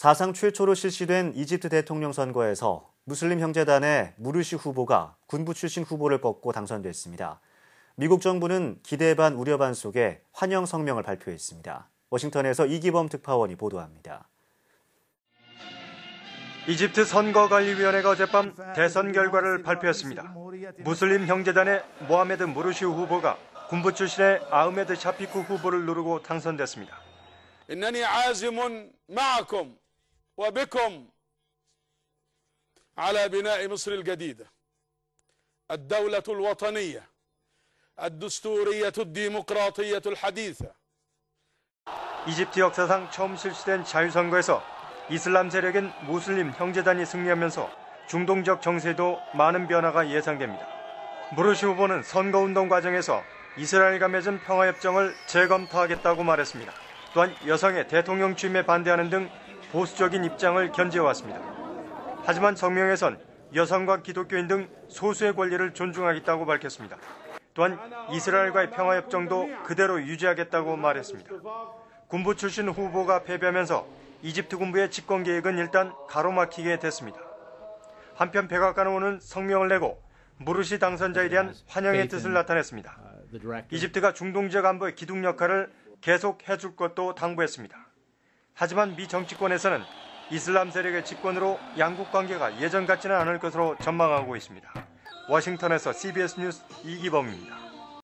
사상 최초로 실시된 이집트 대통령 선거에서 무슬림 형제단의 무르시 후보가 군부 출신 후보를 꺾고 당선됐습니다. 미국 정부는 기대 반 우려 반 속에 환영 성명을 발표했습니다. 워싱턴에서 이기범 특파원이 보도합니다. 이집트 선거관리위원회가 어젯밤 대선 결과를 발표했습니다. 무슬림 형제단의 모하메드 무르시 후보가 군부 출신의 아흐메드 샤피쿠 후보를 누르고 당선됐습니다. إنني عازم معكم وبكم على بناء مصر الجديدة الدولة الوطنية الدستورية الديمقراطية الحديثة 이집트 역사상 처음 실시된 자유선거에서 이슬람 세력인 무슬림 형제단이 승리하면서 중동적 정세도 많은 변화가 예상됩니다. 무르시 후보는 선거운동 과정에서 이스라엘과 맺은 평화협정을 재검토하겠다고 말했습니다. 또한 여성의 대통령 취임에 반대하는 등 보수적인 입장을 견지해왔습니다. 하지만 성명에선 여성과 기독교인 등 소수의 권리를 존중하겠다고 밝혔습니다. 또한 이스라엘과의 평화협정도 그대로 유지하겠다고 말했습니다. 군부 출신 후보가 패배하면서 이집트 군부의 집권 계획은 일단 가로막히게 됐습니다. 한편 백악관은 오늘 성명을 내고 무르시 당선자에 대한 환영의 뜻을 나타냈습니다. 이집트가 중동 지역 안보의 기둥 역할을 계속 해줄 것도 당부했습니다. 하지만 미 정치권에서는 이슬람 세력의 집권으로 양국 관계가 예전 같지는 않을 것으로 전망하고 있습니다. 워싱턴에서 CBS 뉴스 이기범입니다.